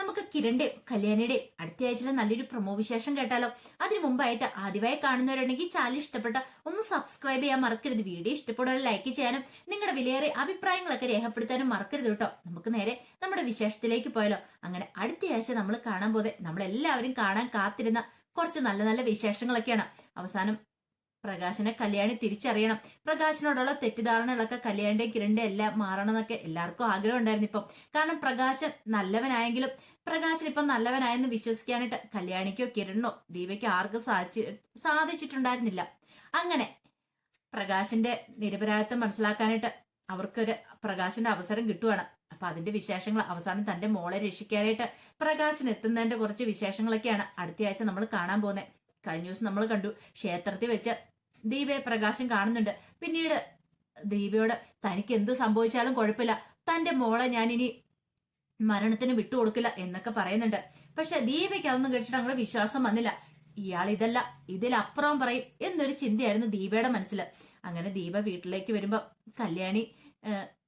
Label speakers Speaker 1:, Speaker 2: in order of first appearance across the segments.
Speaker 1: നമുക്ക് കിരണിന്റെയും കല്യാണിയുടെയും അടുത്ത ആഴ്ചയിലെ നല്ലൊരു പ്രൊമോ വിശേഷം കേട്ടാലോ. അതിനു മുമ്പായിട്ട് ആദ്യമായി കാണുന്നവരുണ്ടെങ്കിൽ ചാനൽ ഇഷ്ടപ്പെട്ട ഒന്ന് സബ്സ്ക്രൈബ് ചെയ്യാൻ മറക്കരുത്. വീഡിയോ ഇഷ്ടപ്പെടുന്ന ലൈക്ക് ചെയ്യാനും നിങ്ങളുടെ വിലയേറെ അഭിപ്രായങ്ങളൊക്കെ രേഖപ്പെടുത്താനും മറക്കരുത് കേട്ടോ. നമുക്ക് നേരെ നമ്മുടെ വിശേഷത്തിലേക്ക് പോയാലോ. അങ്ങനെ അടുത്ത ആഴ്ച നമ്മൾ കാണാൻ പോതെ നമ്മളെല്ലാവരും കാണാൻ കാത്തിരുന്ന കുറച്ച് നല്ല നല്ല വിശേഷങ്ങളൊക്കെയാണ്. അവസാനം പ്രകാശിനെ കല്യാണി തിരിച്ചറിയണം. പ്രകാശിനോടുള്ള തെറ്റിദ്ധാരണകളൊക്കെ കല്യാണിന്റെ കിരണിന്റെ എല്ലാം മാറണം എന്നൊക്കെ എല്ലാവർക്കും ആഗ്രഹം ഉണ്ടായിരുന്നു ഇപ്പം. കാരണം പ്രകാശൻ നല്ലവനായെങ്കിലും പ്രകാശൻ ഇപ്പം നല്ലവനായെന്ന് വിശ്വസിക്കാനായിട്ട് കല്യാണിക്കോ കിരണിനോ ദീപയ്ക്കോ ആർക്കും സാധിച്ചു സാധിച്ചിട്ടുണ്ടായിരുന്നില്ല. അങ്ങനെ പ്രകാശിന്റെ നിരപരാധിത്വം മനസ്സിലാക്കാനായിട്ട് അവർക്കൊരു പ്രകാശിന്റെ അവസരം കിട്ടുവാണ്. അപ്പൊ അതിന്റെ വിശേഷങ്ങൾ അവസാനം തന്റെ മോളെ രക്ഷിക്കാനായിട്ട് പ്രകാശിന് എത്തുന്നതിന്റെ കുറച്ച് വിശേഷങ്ങളൊക്കെയാണ് അടുത്ത ആഴ്ച നമ്മൾ കാണാൻ പോകുന്നത്. കഴിഞ്ഞ ദിവസം നമ്മൾ കണ്ടു ക്ഷേത്രത്തിൽ വെച്ച് ദീപയെ പ്രകാശം കാണുന്നുണ്ട്. പിന്നീട് ദീപയോട് തനിക്ക് എന്ത് സംഭവിച്ചാലും കുഴപ്പമില്ല. തന്റെ മോളെ ഞാൻ ഇനി മരണത്തിന് വിട്ടുകൊടുക്കില്ല എന്നൊക്കെ പറയുന്നുണ്ട്. പക്ഷെ ദീപയ്ക്ക് അതൊന്നും കേട്ടിട്ട് അങ്ങനെ വിശ്വാസം വന്നില്ല. ഇയാൾ ഇതല്ല ഇതിലപ്പുറം പറയും എന്നൊരു ചിന്തയായിരുന്നു ദീപയുടെ മനസ്സിൽ അങ്ങനെ ദീപ വീട്ടിലേക്ക് വരുമ്പോ കല്യാണി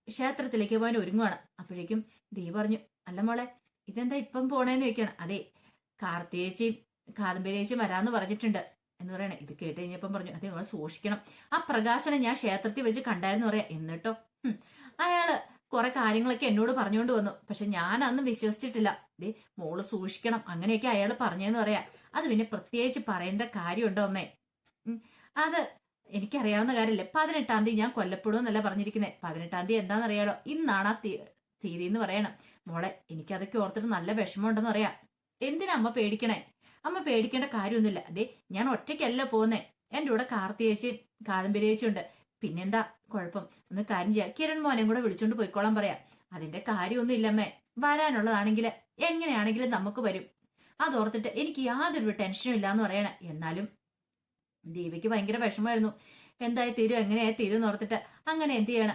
Speaker 1: ക്ഷേത്രത്തിലേക്ക് പോകാൻ ഒരുങ്ങുവാണ്. അപ്പോഴേക്കും ദീപ പറഞ്ഞു അല്ല മോളെ ഇതെന്താ ഇപ്പം പോണേന്ന് ചോദിക്കണം. അതെ കാർത്തിയേച്ചിയും കാദംബരിയേച്ചിയും വരാന്ന് പറഞ്ഞിട്ടുണ്ട്. എന്ന് പറയണേ. ഇത് കേട്ട് കഴിഞ്ഞപ്പം പറഞ്ഞു അതെ നമ്മൾ സൂക്ഷിക്കണം. ആ പ്രകാശനെ ഞാൻ ക്ഷേത്രത്തിൽ വെച്ച് കണ്ടായിരുന്നു പറയാം. എന്നിട്ടോ? അയാൾ കുറെ കാര്യങ്ങളൊക്കെ എന്നോട് പറഞ്ഞുകൊണ്ട് വന്നു. പക്ഷെ ഞാൻ അന്ന് വിശ്വസിച്ചിട്ടില്ല. ദേ മോൾ സൂക്ഷിക്കണം. അങ്ങനെയൊക്കെ അയാൾ പറഞ്ഞെന്ന് പറയാ. അത് പിന്നെ പ്രത്യേകിച്ച് പറയേണ്ട കാര്യമുണ്ടോ അമ്മേ? അത് എനിക്കറിയാവുന്ന കാര്യമല്ലേ. പതിനെട്ടാം തീയതി ഞാൻ കൊല്ലപ്പെടുമെന്നല്ല പറഞ്ഞിരിക്കുന്നത് പതിനെട്ടാം തീയതി എന്താണെന്നറിയാലോ ഇന്നാണ് ആ തീയതി എന്ന് പറയണം. മോളെ എനിക്കതൊക്കെ ഓർത്തിട്ട് നല്ല വിഷമമുണ്ടെന്ന് പറയാം. എന്തിനാ അമ്മ പേടിക്കണേ? അമ്മ പേടിക്കേണ്ട കാര്യമൊന്നുമില്ല. അതെ ഞാൻ ഒറ്റയ്ക്കല്ല പോകുന്നേ. എന്റെ കൂടെ കാർത്തിയേച്ചി ഉണ്ട്. പിന്നെന്താ? കുഴപ്പം. ഒന്ന് കാര്യം ചെയ്യാം. കിരൺ മോനെയും കൂടെ വിളിച്ചോണ്ട് പോയിക്കോളാൻ പറയാം. അതിന്റെ കാര്യമൊന്നും ഇല്ലമ്മേ. വരാനുള്ളതാണെങ്കിൽ എങ്ങനെയാണെങ്കിലും നമുക്ക് വരും. അതോർത്തിട്ട് എനിക്ക് യാതൊരു ടെൻഷനും ഇല്ലാന്ന് പറയണേ. എന്നാലും ദീപയ്ക്ക് ഭയങ്കര വിഷമമായിരുന്നു. എന്തായി തീരും എങ്ങനെയായി തീരും എന്ന് ഓർത്തിട്ട് അങ്ങനെ എന്ത് ചെയ്യണം?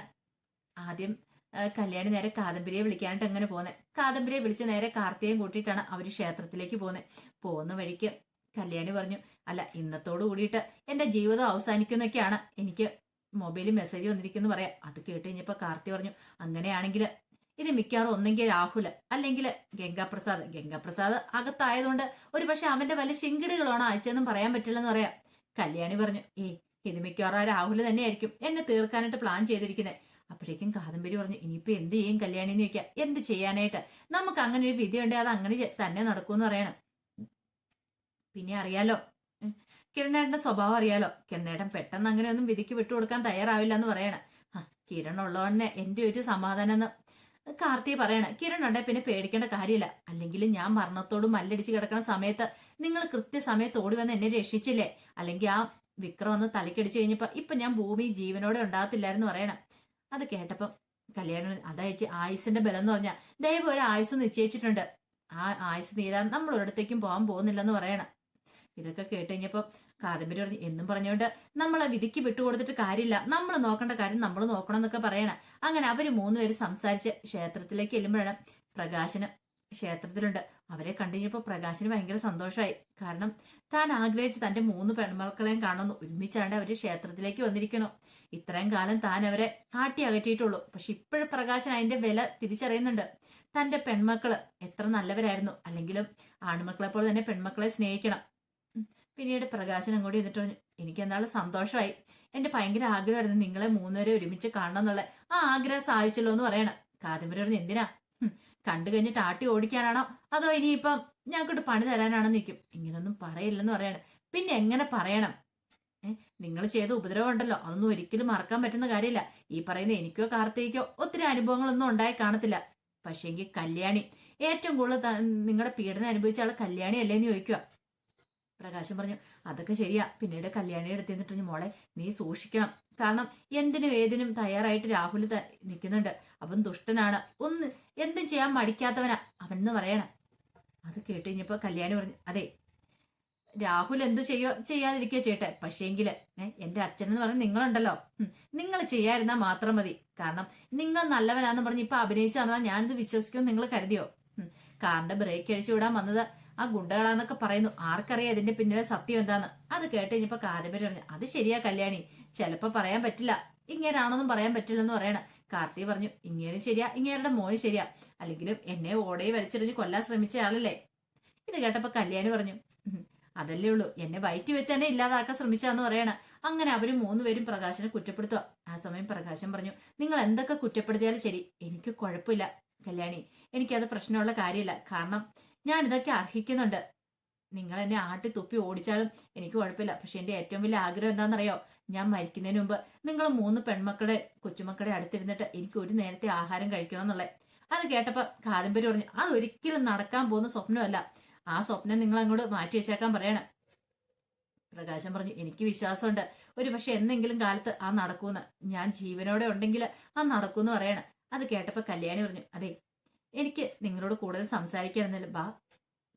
Speaker 1: ആദ്യം കല്യാണി നേരെ കാദംബരിയെ വിളിക്കാനായിട്ട് അങ്ങനെ പോകുന്നത് കാദംബരിയെ വിളിച്ച് നേരെ കാർത്തികയും കൂട്ടിയിട്ടാണ് അവർ ക്ഷേത്രത്തിലേക്ക് പോകുന്നത് പോകുന്ന വഴിക്ക് കല്യാണി പറഞ്ഞു അല്ല ഇന്നത്തോട് കൂടിയിട്ട് എന്റെ ജീവിതം അവസാനിക്കുന്നൊക്കെയാണ്. എനിക്ക് മൊബൈലിൽ മെസ്സേജ് വന്നിരിക്കുന്നു പറയാം. അത് കേട്ട് കഴിഞ്ഞപ്പോൾ കാർത്തി പറഞ്ഞു അങ്ങനെയാണെങ്കിൽ ഇത് മിക്കവാറും ഒന്നെങ്കിൽ രാഹുൽ അല്ലെങ്കിൽ ഗംഗാപ്രസാദ്. ഗംഗാപ്രസാദ് അകത്തായതുകൊണ്ട് ഒരു പക്ഷെ അവന്റെ വല്ല ശിങ്കിടുകളാണ് അയച്ചതെന്നും പറയാൻ പറ്റില്ലെന്ന് പറയാം. കല്യാണി പറഞ്ഞു ഏ ഇത് മിക്കവാറും രാഹുൽ തന്നെയായിരിക്കും. എന്നെ തീർക്കാനായിട്ട് പ്ലാൻ ചെയ്തിരിക്കുന്നത് അപ്പോഴേക്കും കാദംബരി പറഞ്ഞു ഇനിയിപ്പോ എന്ത് ചെയ്യും കല്യാണി എന്ന് ചോദിക്കാം എന്ത് ചെയ്യാനായിട്ട്? നമുക്ക് അങ്ങനെ ഒരു വിധി ഉണ്ട് അത് അങ്ങനെ തന്നെ നടക്കുമെന്ന് പറയണം. പിന്നെ അറിയാലോ കിരണേട്ടന്റെ സ്വഭാവം അറിയാലോ കിരണേട്ടൻ പെട്ടെന്ന് അങ്ങനെ ഒന്നും വിധിക്ക് വിട്ടുകൊടുക്കാൻ തയ്യാറാവില്ല എന്ന് പറയണം കിരൺ ഉള്ളവണ്ണെ എന്റെ ഒരു സമാധാനം എന്ന് കാർത്തി പറയണം. കിരൺ ഉണ്ടെ പിന്നെ പേടിക്കേണ്ട കാര്യമില്ല. അല്ലെങ്കിൽ ഞാൻ മരണത്തോട് മല്ലടിച്ച് കിടക്കുന്ന സമയത്ത് നിങ്ങൾ കൃത്യസമയത്ത് ഓടി വന്ന് എന്നെ രക്ഷിച്ചില്ലേ? അല്ലെങ്കിൽ ആ വിക്രം വന്ന് തലക്കടിച്ചു കഴിഞ്ഞപ്പോ ഇപ്പൊ ഞാൻ ഭൂമി ജീവനോടെ ഉണ്ടാകത്തില്ലായിരുന്നു പറയണം. അത് കേട്ടപ്പം കല്യാണം അതയച്ച് ആയുസിന്റെ ബലം എന്ന് പറഞ്ഞാൽ ദൈവം ഒരു ആയുസ് നിശ്ചയിച്ചിട്ടുണ്ട്. ആ ആയുസ് തീരാൻ നമ്മൾ ഒരിടത്തേക്കും പോകാൻ പോകുന്നില്ലെന്ന് പറയണം. ഇതൊക്കെ കേട്ട് കഴിഞ്ഞപ്പോൾ കാദംബരി പറഞ്ഞു എന്നും പറഞ്ഞുകൊണ്ട് നമ്മളെ വിധിക്ക് വിട്ടുകൊടുത്തിട്ട് കാര്യമില്ല. നമ്മൾ നോക്കേണ്ട കാര്യം നമ്മൾ നോക്കണം എന്നൊക്കെ പറയണം. അങ്ങനെ അവർ മൂന്നുപേര് സംസാരിച്ച് ക്ഷേത്രത്തിലേക്ക് ചെല്ലുമ്പോഴാണ് പ്രകാശന് ക്ഷേത്രത്തിലുണ്ട്. അവരെ കണ്ടുകഴിഞ്ഞപ്പോൾ പ്രകാശിന് ഭയങ്കര സന്തോഷമായി കാരണം താൻ ആഗ്രഹിച്ച് തന്റെ മൂന്ന് പെൺമക്കളെയും കാണുന്നു. ഒരുമിച്ചാണ്ട് അവർ ക്ഷേത്രത്തിലേക്ക് വന്നിരിക്കുന്നു. ഇത്രയും കാലം താൻ അവരെ കാട്ടി അകറ്റിയിട്ടുള്ളൂ. പക്ഷെ ഇപ്പോഴും പ്രകാശൻ അതിന്റെ വില തിരിച്ചറിയുന്നുണ്ട്. തന്റെ പെൺമക്കൾ എത്ര നല്ലവരായിരുന്നു. അല്ലെങ്കിലും ആൺമക്കളെ പോലെ തന്നെ പെൺമക്കളെ സ്നേഹിക്കണം. പിന്നീട് പ്രകാശൻ അങ്ങോട്ട് എന്നിട്ട് പറഞ്ഞു എനിക്ക് എന്തായാലും സന്തോഷമായി എന്റെ ഭയങ്കര ആഗ്രഹമായിരുന്നു നിങ്ങളെ മൂന്നുപേരെ ഒരുമിച്ച് കാണണം എന്നുള്ള. ആ ആഗ്രഹം സാധിച്ചല്ലോ എന്ന് പറയണം. കാദംബരി പറഞ്ഞു എന്തിനാ? കണ്ടു കഴിഞ്ഞിട്ട് ആട്ടി ഓടിക്കാനാണോ? അതോ ഇനിയിപ്പം ഞങ്ങൾക്കിട്ട് പണി തരാനാണോ നിൽക്കും ഇങ്ങനൊന്നും പറയില്ലെന്ന് പറയണം പിന്നെ എങ്ങനെ പറയണം? നിങ്ങൾ ചെയ്ത ഉപദ്രവം ഉണ്ടല്ലോ. അതൊന്നും ഒരിക്കലും മറക്കാൻ പറ്റുന്ന കാര്യമില്ല. ഈ പറയുന്ന എനിക്കോ കാർത്തികോ ഒത്തിരി അനുഭവങ്ങളൊന്നും ഉണ്ടായി കാണത്തില്ല. പക്ഷേങ്കിൽ കല്യാണി. ഏറ്റവും കൂടുതൽ നിങ്ങളുടെ പീഡനം അനുഭവിച്ച ആൾ കല്യാണി അല്ലേന്ന് ചോദിക്കുക. പ്രകാശം പറഞ്ഞു അതൊക്കെ ശരിയാ. പിന്നീട് കല്യാണിയുടെ അടുത്ത് നിന്നിട്ട് മോളെ നീ സൂക്ഷിക്കണം. കാരണം എന്തിനും ഏതിനും തയ്യാറായിട്ട് രാഹുൽ നിൽക്കുന്നുണ്ട് അവൻ ദുഷ്ടനാണ്. ഒന്ന് എന്തും ചെയ്യാൻ മടിക്കാത്തവനാ. അവൻ എന്ന് പറയണം. അത് കേട്ട് കല്യാണി പറഞ്ഞു അതെ രാഹുൽ എന്തു ചെയ്യോ ചെയ്യാതിരിക്കുകയോ ചെയ്യട്ടെ പക്ഷേങ്കിൽ എന്റെ എന്ന് പറഞ്ഞ നിങ്ങളുണ്ടല്ലോ. നിങ്ങൾ ചെയ്യാതിരുന്നാൽ മാത്രം മതി. കാരണം നിങ്ങൾ നല്ലവനാന്ന് പറഞ്ഞ് ഇപ്പൊ അഭിനയിച്ചു നടന്നാൽ ഞാനിത് വിശ്വസിക്കുമെന്ന് നിങ്ങൾ കരുതിയോ? കാറിന്റെ ബ്രേക്ക് അഴിച്ചു വിടാൻ വന്നത് ആ ഗുണ്ടകളാന്നൊക്കെ പറയുന്നു. ആർക്കറിയാം ഇതിന്റെ പിന്നിലെ സത്യം എന്താന്ന്. അത് കേട്ട് കഴിഞ്ഞപ്പോ കാദംബരി പറഞ്ഞു അത് ശരിയാ കല്യാണി. ചിലപ്പോ പറയാൻ പറ്റില്ല. ഇങ്ങേരാണോന്നും പറയാൻ പറ്റില്ലെന്ന് പറയണ. കാർത്തി പറഞ്ഞു ഇങ്ങേരും ശരിയാ ഇങ്ങേരുടെ മോന് ശരിയാ. അല്ലെങ്കിലും എന്നെ ഓടയെ വലിച്ചെറിഞ്ഞ് കൊല്ലാൻ ശ്രമിച്ച ആളല്ലേ? ഇത് കേട്ടപ്പോ കല്യാണി പറഞ്ഞു അതല്ലേ ഉള്ളൂ. എന്നെ വയറ്റി വെച്ച് തന്നെ ഇല്ലാതാക്കാൻ ശ്രമിച്ചാന്ന് പറയണ. അങ്ങനെ അവർ മൂന്നുപേരും പ്രകാശനെ കുറ്റപ്പെടുത്തുക. ആ സമയം പ്രകാശൻ പറഞ്ഞു നിങ്ങൾ എന്തൊക്കെ കുറ്റപ്പെടുത്തിയാലും ശരി. എനിക്ക് കുഴപ്പമില്ല കല്യാണി. എനിക്കത് പ്രശ്നമുള്ള കാര്യമില്ല. കാരണം ഞാൻ ഇതൊക്കെ അർഹിക്കുന്നുണ്ട്. നിങ്ങൾ എന്നെ ആട്ടി തുപ്പി ഓടിച്ചാലും എനിക്ക് കുഴപ്പമില്ല. പക്ഷെ എന്റെ ഏറ്റവും വലിയ ആഗ്രഹം എന്താണെന്നറിയോ? ഞാൻ മരിക്കുന്നതിന് മുമ്പ് നിങ്ങൾ മൂന്ന് പെൺമക്കളെ കൊച്ചുമക്കളെ അടുത്തിരുന്നിട്ട് എനിക്ക് ഒരു നേരത്തെ ആഹാരം കഴിക്കണം എന്നുള്ളത്. അത് കേട്ടപ്പോ കാദംബരി പറഞ്ഞു അത് ഒരിക്കലും നടക്കാൻ പോകുന്ന സ്വപ്നമല്ല. ആ സ്വപ്നം നിങ്ങൾ അങ്ങോട്ട് മാറ്റി വെച്ചേക്കാൻ പറയണം. പ്രകാശം പറഞ്ഞു എനിക്ക് വിശ്വാസമുണ്ട്. ഒരു പക്ഷെ എന്തെങ്കിലും കാലത്ത് ആ നടക്കൂന്ന് ഞാൻ ജീവനോടെ ഉണ്ടെങ്കിൽ ആ നടക്കൂന്ന് പറയണം. അത് കേട്ടപ്പോ കല്യാണി പറഞ്ഞു അതെ എനിക്ക് നിങ്ങളോട് കൂടുതൽ സംസാരിക്കണമെന്നില്ല ബാ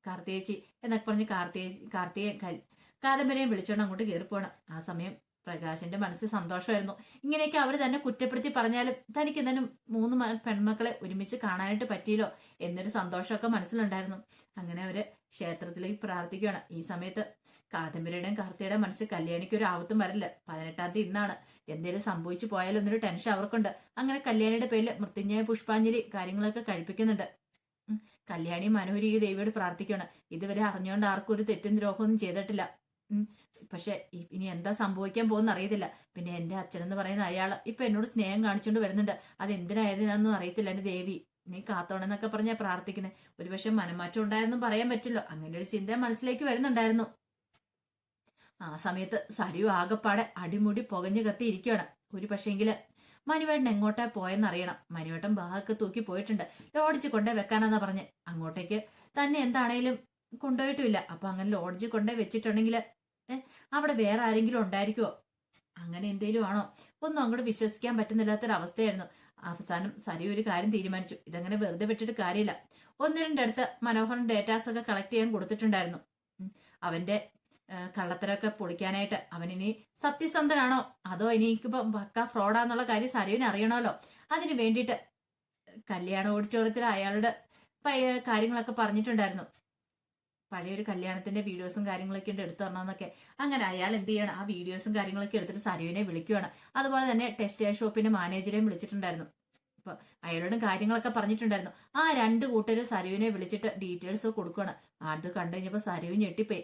Speaker 1: കാർത്തിയേച്ചി. എന്നൊക്കെ പറഞ്ഞ് കാർത്തിയ കാർത്തികയെ കൽ- കാദംബരിയെ വിളിച്ചോണ്ട് അങ്ങോട്ട് കയറി പോണം. ആ സമയം പ്രകാശിന്റെ മനസ്സിൽ സന്തോഷമായിരുന്നു. ഇങ്ങനെയൊക്കെ അവർ തന്നെ കുറ്റപ്പെടുത്തി പറഞ്ഞാലും തനിക്ക് എന്തായാലും മൂന്ന് പെൺമക്കളെ ഒരുമിച്ച് കാണാനായിട്ട് പറ്റിയല്ലോ എന്നൊരു സന്തോഷമൊക്കെ മനസ്സിലുണ്ടായിരുന്നു. അങ്ങനെ അവർ ക്ഷേത്രത്തിലേക്ക് പ്രാർത്ഥിക്കുകയാണ്. ഈ സമയത്ത് കാദംബരിയുടെയും കാർത്തിയുടെയും മനസ്സിൽ കല്യാണിക്ക് ഒരു ആവത്തും വരില്ല. പതിനെട്ടാം തീയതി ഇന്നാണ്. എന്തേലും സംഭവിച്ചു പോയാലും എന്നൊരു ടെൻഷൻ അവർക്കുണ്ട്. അങ്ങനെ കല്യാണിയുടെ പേരിൽ മൃത്യുഞ്ജയ പുഷ്പാഞ്ജലി കാര്യങ്ങളൊക്കെ കഴിപ്പിക്കുന്നുണ്ട്. കല്യാണി മനോഹരി ഈ ദേവിയോട് പ്രാർത്ഥിക്കുകയാണ്. ഇതുവരെ അറിഞ്ഞുകൊണ്ട് ആർക്കും ഒരു തെറ്റും ദ്രോഹമൊന്നും ചെയ്തിട്ടില്ല. പക്ഷെ ഇനി എന്താ സംഭവിക്കാൻ പോകുന്ന അറിയത്തില്ല. പിന്നെ എന്റെ അച്ഛനെന്ന് പറയുന്ന അയാൾ ഇപ്പൊ എന്നോട് സ്നേഹം കാണിച്ചുകൊണ്ട് വരുന്നുണ്ട്. അത് എന്തിനായതിനാന്നും അറിയത്തില്ല എന്റെ ദേവി. നീ കാത്തോണെന്നൊക്കെ പറഞ്ഞാ പ്രാർത്ഥിക്കുന്നത് ഒരുപക്ഷെ മനമാറ്റം ഉണ്ടായിരുന്നു പറയാൻ പറ്റില്ലോ. അങ്ങനെ ഒരു ചിന്ത മനസ്സിലേക്ക് വരുന്നുണ്ടായിരുന്നു. ആ സമയത്ത് സരിയു ആകെപ്പാടെ അടിമുടി പുകഞ്ഞു കത്തി ഇരിക്കുകയാണ് ഒരു പക്ഷേങ്കിൽ മനുവേട്ടൻ എങ്ങോട്ടാ പോയെന്നറിയണം. മനുവേട്ടൻ ബാഹൊക്കെ തൂക്കി പോയിട്ടുണ്ട്. ലോഡ്ജ് കൊണ്ടേ വെക്കാനെന്നാ പറഞ്ഞ്. അങ്ങോട്ടേക്ക് തന്നെ എന്താണേലും കൊണ്ടുപോയിട്ടുമില്ല. അപ്പൊ അങ്ങനെ ലോഡ്ജ് കൊണ്ടേ വെച്ചിട്ടുണ്ടെങ്കിൽ അവിടെ വേറെ ആരെങ്കിലും ഉണ്ടായിരിക്കുമോ അങ്ങനെ എന്തേലും ആണോ? ഒന്നും അങ്ങോട്ട് വിശ്വസിക്കാൻ പറ്റുന്നില്ലാത്തൊരവസ്ഥയായിരുന്നു. അവസാനം സരി ഒരു കാര്യം തീരുമാനിച്ചു. ഇതങ്ങനെ വെറുതെ വിട്ടിട്ട് കാര്യമില്ല. ഒന്ന് രണ്ടടുത്ത് മനോഹരൻ ഡേറ്റാസ് ഒക്കെ കളക്ട് ചെയ്യാൻ കൊടുത്തിട്ടുണ്ടായിരുന്നു. അവന്റെ കള്ളത്തരമൊക്കെ പൊളിക്കാനായിട്ട്. അവനിനി സത്യസന്ധനാണോ? അതോ ഇനിയിക്കിപ്പോ പക്ക ഫ്രോഡാന്നുള്ള കാര്യം സരുവിന് അറിയണമല്ലോ. അതിന് വേണ്ടിയിട്ട് കല്യാണ ഓഡിറ്റോറിയത്തിൽ അയാളുടെ കാര്യങ്ങളൊക്കെ പറഞ്ഞിട്ടുണ്ടായിരുന്നു. പഴയൊരു കല്യാണത്തിന്റെ വീഡിയോസും കാര്യങ്ങളൊക്കെ ഉണ്ട് എടുത്തു തരണമെന്നൊക്കെ. അങ്ങനെ അയാൾ എന്ത് ചെയ്യണം? ആ വീഡിയോസും കാര്യങ്ങളൊക്കെ എടുത്തിട്ട് സരുവിനെ വിളിക്കുകയാണ് അതുപോലെ തന്നെ ടെക്സ്റ്റൈൽ ഷോപ്പിന്റെ മാനേജരെയും വിളിച്ചിട്ടുണ്ടായിരുന്നു. അപ്പൊ അയാളോടും കാര്യങ്ങളൊക്കെ പറഞ്ഞിട്ടുണ്ടായിരുന്നു. ആ രണ്ട് കൂട്ടരും സരുവിനെ വിളിച്ചിട്ട് ഡീറ്റെയിൽസ് കൊടുക്കുകയാണ് അത് കണ്ടു കഴിഞ്ഞപ്പോ സരുവ് ഞെട്ടിപ്പോയി.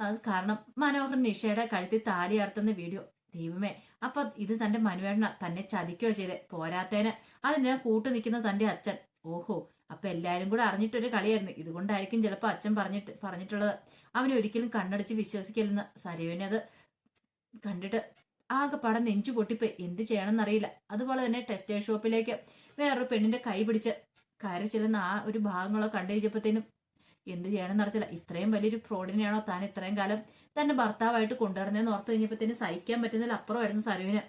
Speaker 1: കാരണം മനോഹർ നിഷയുടെ കഴുത്തിൽ താലി അർത്തുന്ന വീഡിയോ. ദൈവമേ അപ്പൊ ഇത് തന്റെ മനുവേണ്ണ തന്നെ ചതിക്കുകയോ ചെയ്തേ പോരാത്തേന്. അതിന് കൂട്ടു നിൽക്കുന്ന തന്റെ അച്ഛൻ. ഓഹോ അപ്പൊ എല്ലാരും കൂടെ അറിഞ്ഞിട്ടൊരു കളിയായിരുന്നു. ഇതുകൊണ്ടായിരിക്കും ചിലപ്പോ അച്ഛൻ പറഞ്ഞിട്ട് പറഞ്ഞിട്ടുള്ളത്. അവനെ ഒരിക്കലും കണ്ണടിച്ച് വിശ്വസിക്കില്ലെന്ന് സരയുവിനെ അത് കണ്ടിട്ട് ആകെ പടം നെഞ്ചു പൊട്ടിപ്പോയി. എന്ത് ചെയ്യണമെന്നറിയില്ല. അതുപോലെ തന്നെ ടെക്സ്റ്റൈൽ ഷോപ്പിലേക്ക് വേറൊരു പെണ്ണിന്റെ കൈ പിടിച്ച് കയറി ചെല്ലുന്ന ആ ഒരു ഭാഗങ്ങളോ കണ്ടു എന്ത് ചെയ്യണമെന്ന് അറിയത്തില്ല. ഇത്രയും വലിയൊരു ഫ്രോഡിനെയാണോ താൻ ഇത്രയും കാലം തന്നെ ഭർത്താവായിട്ട് കൊണ്ടുവരുന്നതെന്ന് ഓർത്ത് കഴിഞ്ഞപ്പോഴത്തേനും സഹിക്കാൻ പറ്റുന്നതിൽ അപ്പുറമായിരുന്നു സരുവിന്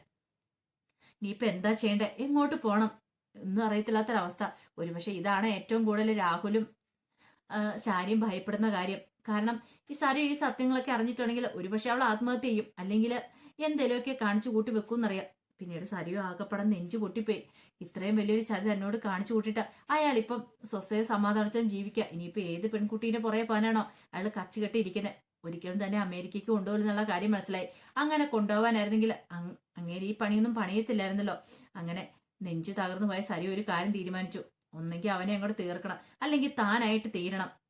Speaker 1: ഇനിയിപ്പോൾ എന്താ ചെയ്യേണ്ടത് എങ്ങോട്ട് പോകണം ഒന്നും അറിയത്തില്ലാത്തൊരവസ്ഥ. ഒരുപക്ഷെ ഇതാണ് ഏറ്റവും കൂടുതൽ രാഹുലും ശാരിയും ഭയപ്പെടുന്ന കാര്യം. കാരണം ഈ സരു ഈ സത്യങ്ങളൊക്കെ അറിഞ്ഞിട്ടുണ്ടെങ്കിൽ ഒരുപക്ഷെ അവൾ ആത്മഹത്യ ചെയ്യും. അല്ലെങ്കിൽ എന്തെങ്കിലുമൊക്കെ കാണിച്ചു കൂട്ടി വെക്കൂന്നറിയാം പിന്നീട് സരിയോ ആകപ്പെടാൻ നെഞ്ചു പൊട്ടിപ്പോയി. ഇത്രയും വലിയൊരു ചതി എന്നോട് കാണിച്ചു കൂട്ടിട്ട് അയാൾ ഇപ്പം സ്വസ്ഥത സമാധാനത്തോടെ ജീവിക്കുക. ഇനിയിപ്പോ ഏത് പെൺകുട്ടീനെ പുറകെ പോകാനാണോ അയാൾ കച്ചു കെട്ടിയിരിക്കുന്നത് ഒരിക്കലും തന്നെ അമേരിക്കയ്ക്ക് കൊണ്ടുപോകുന്നുള്ള കാര്യം മനസ്സിലായി. അങ്ങനെ കൊണ്ടുപോകാനായിരുന്നെങ്കിൽ അങ്ങനെ ഈ പണിയൊന്നും പണിയത്തില്ലായിരുന്നല്ലോ. അങ്ങനെ നെഞ്ചു തകർന്നു പോയ സരി ഒരു കാര്യം തീരുമാനിച്ചു. ഒന്നെങ്കിൽ അവനെ അങ്ങോട്ട് തീർക്കണം. അല്ലെങ്കിൽ താനായിട്ട് തീരണം.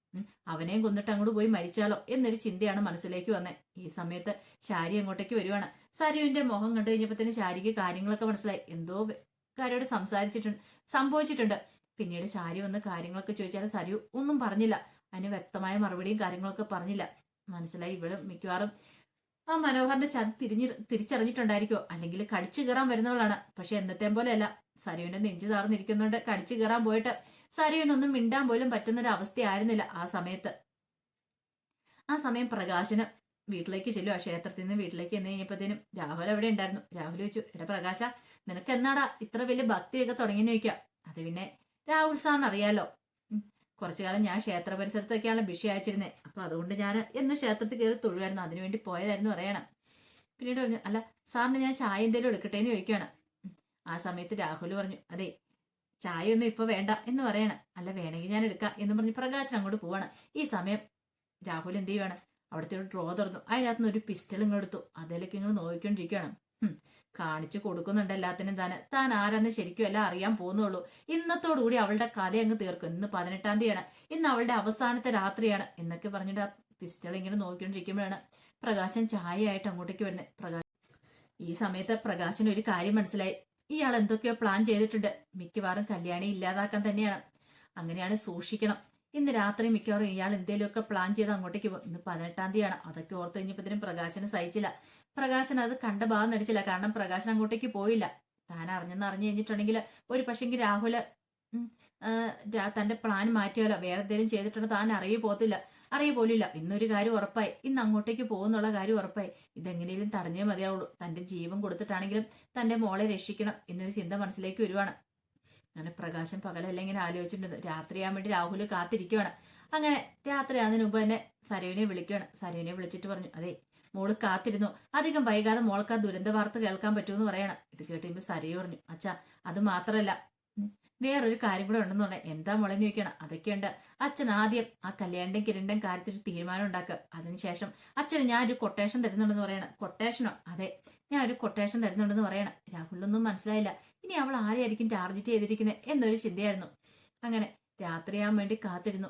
Speaker 1: അവനെയും കൊന്നിട്ട് അങ്ങോട്ട് പോയി മരിച്ചാലോ എന്നൊരു ചിന്തയാണ് മനസ്സിലേക്ക് വന്നത് ഈ സമയത്ത് ശാരി അങ്ങോട്ടേക്ക് വരുവാണ്. സരുവിന്റെ മുഖം കണ്ടു തന്നെ ശാരിക്ക് കാര്യങ്ങളൊക്കെ മനസ്സിലായി. എന്തോ കാര്യോട് സംസാരിച്ചിട്ടുണ്ട് സംഭവിച്ചിട്ടുണ്ട്. പിന്നീട് ശാരി വന്ന് കാര്യങ്ങളൊക്കെ ചോദിച്ചാൽ സരു ഒന്നും പറഞ്ഞില്ല. അതിന് വ്യക്തമായ മറുപടിയും കാര്യങ്ങളൊക്കെ പറഞ്ഞില്ല. മനസ്സിലായി ഇവൾ മിക്കവാറും ആ മനോഹറിന്റെ ചതി തിരിഞ്ഞ് തിരിച്ചറിഞ്ഞിട്ടുണ്ടായിരിക്കോ അല്ലെങ്കിൽ കടിച്ചു കയറാൻ വരുന്നവളാണ്. പക്ഷെ എന്നത്തെ പോലെയല്ല. സരുവിന്റെ നെഞ്ചു താർന്നിരിക്കുന്നുണ്ട് കടിച്ചു കയറാൻ പോയിട്ട് സരുവിനൊന്നും മിണ്ടാൻ പോലും പറ്റുന്നൊരു അവസ്ഥയായിരുന്നില്ല ആ സമയത്ത്. ആ സമയം പ്രകാശന്. വീട്ടിലേക്ക് ചെല്ലുക ക്ഷേത്രത്തിൽ നിന്ന് വീട്ടിലേക്ക് എന്ന് കഴിഞ്ഞപ്പോഴത്തേനും രാഹുൽ അവിടെ ഉണ്ടായിരുന്നു. രാഹുൽ ചോദിച്ചു എടാ പ്രകാശ നിനക്ക് എന്നാടാ ഇത്ര വലിയ ഭക്തിയൊക്കെ തുടങ്ങി നോക്കാം അത് പിന്നെ രാഹുൽ സാറിന് അറിയാലോ. കുറച്ചു കാലം ഞാൻ ക്ഷേത്ര പരിസരത്തൊക്കെയാണ് ഭിഷി അയച്ചിരുന്നത് അപ്പൊ അതുകൊണ്ട് ഞാൻ എന്നും ക്ഷേത്രത്തിൽ കയറി തൊഴുവായിരുന്നു. അതിനുവേണ്ടി പോയതായിരുന്നു പറയണം. പിന്നീട് പറഞ്ഞു അല്ല സാറിന് ഞാൻ ചായ എന്തേലും എടുക്കട്ടെ എന്ന് ചോദിക്കുകയാണ്. ആ സമയത്ത് രാഹുൽ പറഞ്ഞു അതെ ചായ ഒന്നും ഇപ്പൊ വേണ്ട എന്ന് പറയണം. അല്ല വേണമെങ്കിൽ ഞാൻ എടുക്കാം എന്ന് പറഞ്ഞ് പ്രകാശൻ അങ്ങോട്ട് പോവാണ്. ഈ സമയം രാഹുൽ എന്ത് ചെയ്യുവാണ്? അവിടുത്തെ ഒരു ഡ്രോ തുറന്നു. അതിനകത്ത് നിന്ന് ഒരു പിസ്റ്റൾ ഇങ്ങ് എടുത്തു. അതിലേക്ക് ഇങ്ങനെ നോക്കിക്കൊണ്ടിരിക്കുകയാണ് കാണിച്ചു കൊടുക്കുന്നുണ്ട് എല്ലാത്തിനും താൻ താൻ ആരാന്ന് ശരിക്കും എല്ലാം അറിയാൻ പോകുന്നുള്ളൂ. ഇന്നത്തോടുകൂടി അവളുടെ കഥ അങ്ങ് തീർക്കും. ഇന്ന് പതിനെട്ടാം തീയതിയാണ്. ഇന്ന് അവളുടെ അവസാനത്തെ രാത്രിയാണ് എന്നൊക്കെ പറഞ്ഞിട്ട് ആ പിസ്റ്റൾ ഇങ്ങനെ നോക്കിക്കൊണ്ടിരിക്കുമ്പോഴാണ് പ്രകാശൻ ചായയായിട്ട് അങ്ങോട്ടേക്ക് വരുന്നത്. പ്രകാശ് ഈ സമയത്ത് പ്രകാശന് ഒരു കാര്യം മനസ്സിലായി. ഇയാൾ എന്തൊക്കെയോ പ്ലാൻ ചെയ്തിട്ടുണ്ട്. മിക്കവാറും കല്യാണി ഇല്ലാതാക്കാൻ തന്നെയാണ്. അങ്ങനെയാണ് സൂക്ഷിക്കണം. ഇന്ന് രാത്രി മിക്കവാറും ഇയാൾ എന്തെങ്കിലുമൊക്കെ പ്ലാൻ ചെയ്ത് അങ്ങോട്ടേക്ക് പോകും ഇന്ന് പതിനെട്ടാം തീയതിയാണ്. അതൊക്കെ ഓർത്ത് കഴിഞ്ഞപ്പോഴത്തേനും പ്രകാശന് സഹിച്ചില്ല. പ്രകാശൻ അത് കണ്ട ഭാഗം നടിച്ചില്ല. കാരണം പ്രകാശൻ അങ്ങോട്ടേക്ക് പോയില്ല. താൻ അറിഞ്ഞെന്ന് അറിഞ്ഞു കഴിഞ്ഞിട്ടുണ്ടെങ്കിൽ ഒരു പക്ഷെങ്കിൽ രാഹുൽ ഉം, ആ, രാ- തന്റെ പ്ലാൻ മാറ്റിയാലോ? വേറെ എന്തെങ്കിലും ചെയ്തിട്ടുണ്ടോ? താൻ അറിയ പോകത്തില്ല. അറിയ പോലില്ല ഇന്നൊരു കാര്യം ഉറപ്പായി. ഇന്ന് അങ്ങോട്ടേക്ക് പോകുന്നുള്ള കാര്യം ഉറപ്പായി. ഇതെങ്ങനെയും തടഞ്ഞേ മതിയാവുള്ളൂ. തന്റെ ജീവൻ കൊടുത്തിട്ടാണെങ്കിലും തന്റെ മോളെ രക്ഷിക്കണം എന്നൊരു ചിന്ത മനസ്സിലേക്ക് വരുവാണ്. അങ്ങനെ പ്രകാശം പകലെല്ലാം ഇങ്ങനെ ആലോചിച്ചിട്ടുണ്ട്. രാത്രിയാൻ വേണ്ടി രാഹുൽ കാത്തിരിക്കുവാണ്. അങ്ങനെ രാത്രി അതിന് മുമ്പ് തന്നെ സരയുവിനെ വിളിക്കുകയാണ്. സരയുവിനെ വിളിച്ചിട്ട് പറഞ്ഞു അതെ മോൾ കാത്തിരുന്നു. അധികം വൈകാതെ മോൾക്ക് ആ ദുരന്ത വാർത്ത കേൾക്കാൻ പറ്റുമെന്ന് പറയണം. ഇത് കേട്ടുമ്പോൾ സരയു പറഞ്ഞു അച്ഛാ അത് മാത്രല്ല ഉം, വേറൊരു കാര്യം കൂടെ ഉണ്ടെന്ന് പറഞ്ഞാൽ എന്താ മുളഞ്ഞു ചോദിക്കണം? അതൊക്കെയുണ്ട്. അച്ഛൻ ആദ്യം ആ കല്യാണിന്റെയും കിരണ്ടും കാര്യത്തിൽ തീരുമാനം ഉണ്ടാക്കുക. അതിനുശേഷം അച്ഛന് ഞാൻ ഒരു കൊട്ടേഷൻ തരുന്നുണ്ടെന്ന് പറയണം. കൊട്ടേഷനോ അതെ. ഞാൻ ഒരു കൊട്ടേഷൻ തരുന്നുണ്ടെന്ന് പറയണം. രാഹുലിനൊന്നും മനസ്സിലായില്ല. ഇനി അവൾ ആരെയായിരിക്കും ടാർജറ്റ് ചെയ്തിരിക്കുന്നത് എന്നൊരു ചിന്തയായിരുന്നു. അങ്ങനെ രാത്രിയാൻ വേണ്ടി കാത്തിരുന്നു.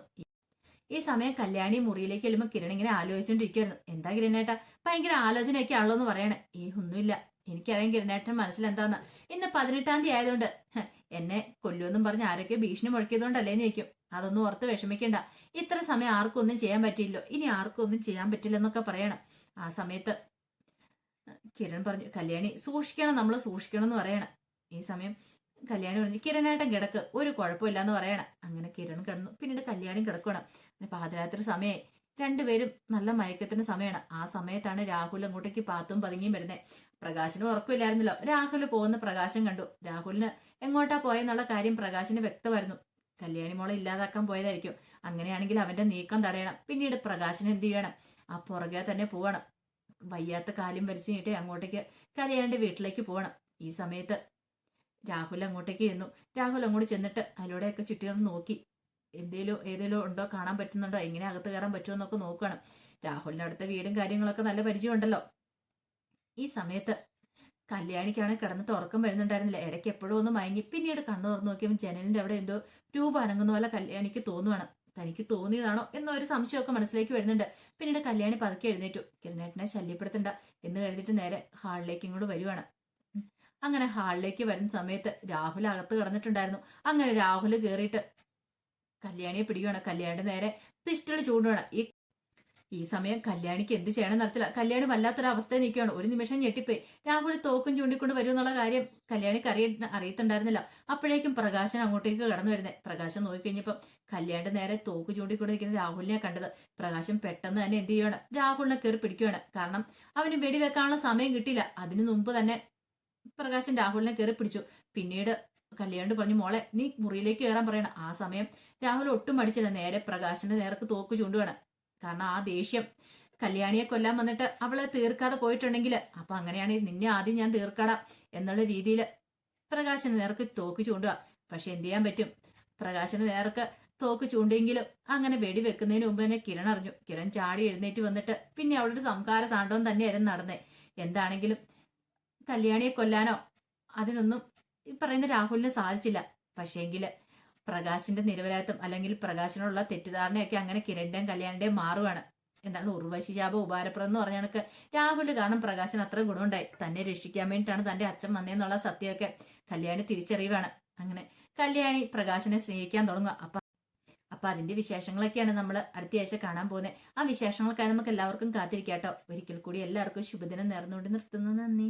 Speaker 1: ഈ- സമയം കല്യാണി മുറിയിലേക്ക് ചെല്ലുമ്പോൾ കിരൺ ഇങ്ങനെ ആലോചിച്ചുകൊണ്ടിരിക്കുകയായിരുന്നു എന്താ കിരണേട്ടാ ഭയങ്കര ആലോചനയൊക്കെ ആണല്ലോ എന്ന് പറയണേ. ഏ ഒന്നുമില്ല. എനിക്കറിയാം കിരണേട്ടൻ മനസ്സിലെന്താന്ന്. ഇന്ന് പതിനെട്ടാം തീയതി ആയതുകൊണ്ട് എന്നെ കൊല്ലുമെന്നും പറഞ്ഞ് ആരൊക്കെ ഭീഷണി മുഴക്കിയതുകൊണ്ടല്ലേന്ന് ചോദിക്കും. അതൊന്നും ഓർത്ത് വിഷമിക്കണ്ട. ഇത്ര സമയം ആർക്കും ഒന്നും ചെയ്യാൻ പറ്റിയില്ലോ. ഇനി ആർക്കും ഒന്നും ചെയ്യാൻ പറ്റില്ലെന്നൊക്കെ പറയണം. ആ സമയത്ത് കിരൺ പറഞ്ഞു കല്യാണി സൂക്ഷിക്കണം നമ്മൾ സൂക്ഷിക്കണം എന്ന് പറയണം. ഈ സമയം കല്യാണി പറഞ്ഞു കിരണേട്ടൻ കിടക്ക് ഒരു കുഴപ്പമില്ല എന്ന് പറയണം. അങ്ങനെ കിരൺ കിടന്നു. പിന്നീട് കല്യാണി കിടക്കണം പിന്നെ പാതിരാത്രി സമയമായി രണ്ടുപേരും നല്ല മയക്കത്തിന് സമയമാണ്. ആ സമയത്താണ് രാഹുൽ അങ്ങോട്ടേക്ക് പാത്തും പതുങ്ങിയും വരുന്നത് പ്രകാശിന് ഉറക്കമില്ലായിരുന്നല്ലോ രാഹുൽ പോകുന്ന പ്രകാശം കണ്ടു. രാഹുലിന് എങ്ങോട്ടാ പോയെന്നുള്ള കാര്യം പ്രകാശിന് വ്യക്തമായിരുന്നു. കല്യാണി മോളെ ഇല്ലാതാക്കാൻ പോയതായിരിക്കും. അങ്ങനെയാണെങ്കിൽ അവന്റെ നീക്കം തടയണം. പിന്നീട് പ്രകാശിന് എന്ത് ചെയ്യണം? ആ പുറകെ തന്നെ പോവണം. വയ്യാത്ത കാലും വലിച്ചു നീട്ടി അങ്ങോട്ടേക്ക് കല്യാണിന്റെ വീട്ടിലേക്ക് പോകണം ഈ സമയത്ത് രാഹുൽ അങ്ങോട്ടേക്ക് ചെന്നു. രാഹുൽ അങ്ങോട്ട് ചെന്നിട്ട് അതിലൂടെയൊക്കെ ചുറ്റിയൊന്ന് നോക്കി. എന്തേലും ഏതേലും ഉണ്ടോ? കാണാൻ പറ്റുന്നുണ്ടോ? എങ്ങനെ അകത്ത് കയറാൻ പറ്റുമോ എന്നൊക്കെ നോക്കണം. രാഹുലിന്റെ അടുത്ത വീടും കാര്യങ്ങളൊക്കെ നല്ല പരിചയമുണ്ടല്ലോ. ഈ സമയത്ത് കല്യാണിക്കാണ് കിടന്നിട്ട് ഉറക്കം വരുന്നുണ്ടായിരുന്നില്ല. ഇടയ്ക്ക് എപ്പോഴും ഒന്ന് മയങ്ങി പിന്നീട് കണ്ണു തുറന്നു നോക്കിയപ്പോൾ ജനലിന്റെ അവിടെ എന്തോ രൂപ അനങ്ങുന്ന പോലെ കല്യാണിക്ക് തോന്നുവാണ്. തനിക്ക് തോന്നിയതാണോ എന്നൊരു സംശയമൊക്കെ മനസ്സിലേക്ക് വരുന്നുണ്ട്. പിന്നീട് കല്യാണി പതുക്കെ എഴുന്നേറ്റു. കിരണേട്ടനെ ശല്യപ്പെടുത്തണ്ട എന്ന് കരുതിയിട്ട് നേരെ ഹാളിലേക്ക് ഇങ്ങോട്ട് വരുവാണ്. അങ്ങനെ ഹാളിലേക്ക് വരുന്ന സമയത്ത് രാഹുൽ അകത്ത് കിടന്നിട്ടുണ്ടായിരുന്നു. അങ്ങനെ രാഹുൽ കയറിയിട്ട് കല്യാണിയെ പിടിക്കുകയാണ് കല്യാണിയുടെ നേരെ പിസ്റ്റൾ ചൂണ്ടുവാണ്. ഈ ഈ സമയം കല്യാണിക്ക് എന്ത് ചെയ്യണം നടത്തില്ല കല്യാണി വല്ലാത്തൊരു അവസ്ഥയിൽ നിൽക്കുകയാണ്. ഒരു നിമിഷം ഞെട്ടിപ്പോയി. രാഹുൽ തോക്കും ചൂണ്ടിക്കൊണ്ട് വരും എന്നുള്ള കാര്യം കല്യാണിക്ക് അറിയ അറിയത്തുണ്ടായിരുന്നില്ല. അപ്പോഴേക്കും പ്രകാശൻ അങ്ങോട്ടേക്ക് കടന്നു വരുന്നത്. പ്രകാശൻ നോക്കിക്കഴിഞ്ഞപ്പം കല്യാണിന്റെ നേരെ തോക്ക് ചൂണ്ടിക്കൊണ്ട് നിൽക്കുന്ന രാഹുലിനെ കണ്ടത്. പ്രകാശൻ പെട്ടെന്ന് തന്നെ എന്ത് ചെയ്യണം രാഹുലിനെ കയറി പിടിക്കുകയാണ്. കാരണം അവന് വെടിവെക്കാനുള്ള സമയം കിട്ടിയില്ല. അതിനു മുമ്പ് തന്നെ പ്രകാശൻ രാഹുലിനെ കയറി പിടിച്ചു. പിന്നീട് കല്യാണ്ട് പറഞ്ഞു മോളെ നീ മുറിയിലേക്ക് കയറാൻ പറയണം. ആ സമയം രാഹുൽ ഒട്ടും അടിച്ചില്ല നേരെ പ്രകാശന്റെ നേർക്ക് തോക്ക് ചൂണ്ടുകയാണ് കാരണം ആ ദേഷ്യം. കല്യാണിയെ കൊല്ലാൻ വന്നിട്ട് അവളെ തീർക്കാതെ പോയിട്ടുണ്ടെങ്കിൽ അപ്പൊ അങ്ങനെയാണെങ്കിൽ നിന്നെ ആദ്യം ഞാൻ തീർക്കടാം എന്നുള്ള രീതിയിൽ പ്രകാശന് നേർക്ക് തോക്ക് ചൂണ്ടുക. പക്ഷെ എന്ത് ചെയ്യാൻ പറ്റും? പ്രകാശന് നേർക്ക് തോക്ക് ചൂണ്ടെങ്കിലും അങ്ങനെ വെടിവെക്കുന്നതിന് മുമ്പ് തന്നെ കിരൺ അറിഞ്ഞു. കിരൺ ചാടി എഴുന്നേറ്റ് വന്നിട്ട് പിന്നെ അവളുടെ ഒരു സംസ്കാര താണ്ഡവം തന്നെയായിരുന്നു നടന്നേ. എന്താണെങ്കിലും കല്യാണിയെ കൊല്ലാനോ അതിനൊന്നും ഈ പറയുന്ന രാഹുലിന് സാധിച്ചില്ല. പക്ഷേങ്കിൽ പ്രകാശിന്റെ നിരപരാധിത്വം അല്ലെങ്കിൽ പ്രകാശിനുള്ള തെറ്റിദ്ധാരണയൊക്കെ അങ്ങനെ കിരണിന്റെയും കല്യാണിന്റെയും മാറുകയാണ് എന്താണ് ഉർവശി ശാപ ഉപകാരപ്രദം എന്ന് പറഞ്ഞ കണക്ക് രാഹുൽ കാരണം പ്രകാശിന് അത്ര ഗുണമുണ്ടായി. തന്നെ രക്ഷിക്കാൻ വേണ്ടിയിട്ടാണ് തന്റെ അച്ഛൻ വന്നതെന്നുള്ള സത്യമൊക്കെ കല്യാണി തിരിച്ചറിയുവാണ്. അങ്ങനെ കല്യാണി പ്രകാശിനെ സ്നേഹിക്കാൻ തുടങ്ങുക. അപ്പൊ അപ്പൊ അതിന്റെ വിശേഷങ്ങളൊക്കെയാണ് നമ്മൾ അടുത്ത ആഴ്ച കാണാൻ പോകുന്നത് ആ വിശേഷങ്ങൾക്കായി നമുക്ക് എല്ലാവർക്കും കാത്തിരിക്കാട്ടോ. ഒരിക്കൽ കൂടി എല്ലാവർക്കും ശുഭദിനം നേർന്നുകൊണ്ട് നിർത്തുന്നു. നന്ദി.